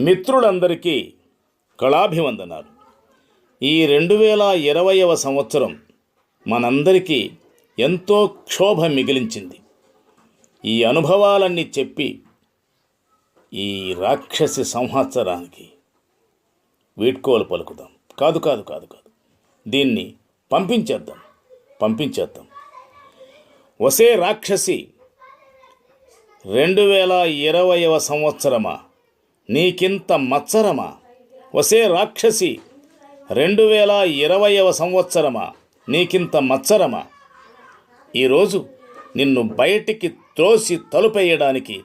మిత్రులందరికీ కళాభివందనాలు. ఈ రెండు వేల ఇరవైవ సంవత్సరం మనందరికీ ఎంతో క్షోభ మిగిలించింది. ఈ అనుభవాలన్నీ చెప్పి ఈ రాక్షసి సంవత్సరానికి వీడ్కోలు పలుకుదాం. కాదు కాదు కాదు కాదు. దీన్ని పంపించేద్దాం పంపించేద్దాం. వసే రాక్షసి రెండు వేల ఇరవైవ సంవత్సరమా? నీకింత మత్సరమా? వసే రాక్షసి రెండు వేల ఇరవైవ సంవత్సరమా? నీకింత మత్సరమా? ఈరోజు నిన్ను బయటికి త్రోసి తలుపేయడానికి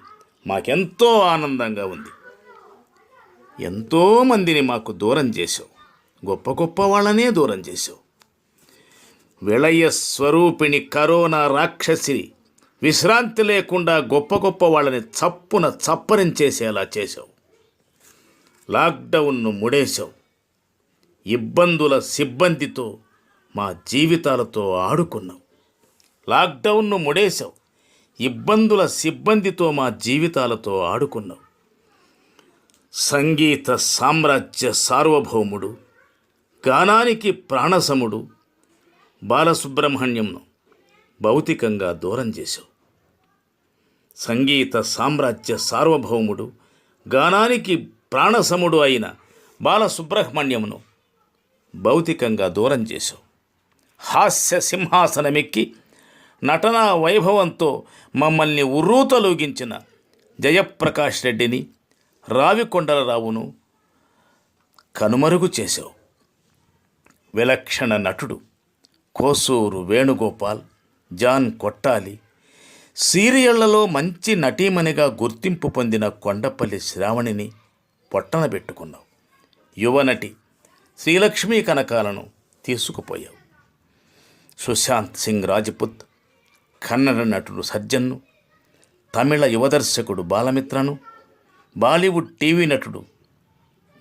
మాకెంతో ఆనందంగా ఉంది. ఎంతోమందిని మాకు దూరం చేశావు. గొప్ప గొప్ప వాళ్ళనే దూరం చేశావు. విళయ స్వరూపిణి కరోనా రాక్షసి విశ్రాంతి లేకుండా గొప్ప గొప్ప వాళ్ళని చప్పున చప్పరించేసేలా చేశావు. లాక్డౌన్ను ముడేశావు. ఇబ్బందుల సిబ్బందితో మా జీవితాలతో ఆడుకున్నావు. లాక్డౌన్ను ముడేశావు. ఇబ్బందుల సిబ్బందితో మా జీవితాలతో ఆడుకున్నావు. సంగీత సామ్రాజ్య సార్వభౌముడు గానానికి ప్రాణసముడు బాలసుబ్రహ్మణ్యంను భౌతికంగా దూరం చేశావు. సంగీత సామ్రాజ్య సార్వభౌముడు గానానికి ప్రాణసముడు అయిన బాలసుబ్రహ్మణ్యమును భౌతికంగా దూరం చేశావు. హాస్య సింహాసనమెక్కి నటనా వైభవంతో మమ్మల్ని ఉర్రూతలూగించిన జయప్రకాష్ రెడ్డిని రావికొండలరావును కనుమరుగు చేశావు. విలక్షణ నటుడు కోసూరు వేణుగోపాల్ జాన్ కొట్టాలి సీరియళ్ళలో మంచి నటీమణిగా గుర్తింపు పొందిన కొండపల్లి శ్రావణిని పొట్టన పెట్టుకున్నావు. యువనటి శ్రీలక్ష్మీ కనకాలను తీసుకుపోయావు. సుశాంత్ సింగ్ రాజ్పుత్ కన్నడ నటుడు సజ్జన్ను తమిళ యువదర్శకుడు బాలమిత్రను బాలీవుడ్ టీవీ నటుడు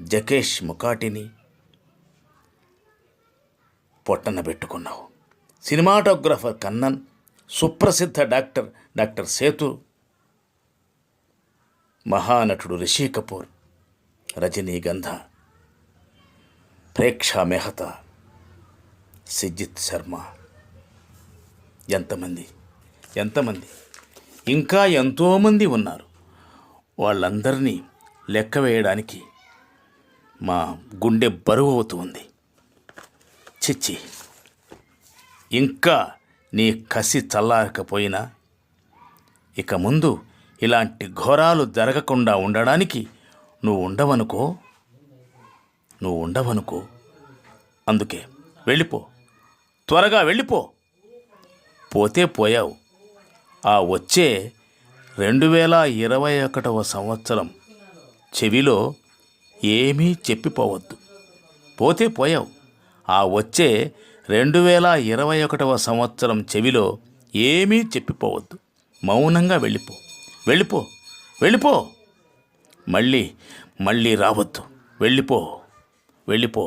జకేష్ ముకాటిని పొట్టన పెట్టుకున్నావు. సినిమాటోగ్రఫర్ కన్నన్ సుప్రసిద్ధ డాక్టర్ డాక్టర్ సేతు మహానటుడు రిషి కపూర్ రజనీగంధ ప్రేక్షా మెహతా సిజిత్ శర్మ. ఎంతమంది ఎంతమంది ఇంకా ఎంతోమంది ఉన్నారు. వాళ్ళందరినీ లెక్క వేయడానికి మా గుండె బరువు అవుతుంది చిచ్చి ఇంకా నీ కసి చల్లారకపోయినా ఇక ముందు ఇలాంటి ఘోరాలు జరగకుండా ఉండడానికి నువ్వు ఉండవనుకో నువ్వు ఉండవనుకో అందుకే వెళ్ళిపో. త్వరగా వెళ్ళిపో. పోతే పోయావు. ఆ వచ్చే రెండు వేల ఇరవై ఒకటవ సంవత్సరం చెవిలో ఏమీ చెప్పిపోవద్దు. పోతే పోయావు. ఆ వచ్చే రెండు వేల ఇరవై ఒకటవ సంవత్సరం చెవిలో ఏమీ చెప్పిపోవద్దు. మౌనంగా వెళ్ళిపో. వెళ్ళిపో. వెళ్ళిపో. మళ్ళీ మళ్ళీ రావద్దు. వెళ్ళిపో వెళ్ళిపో.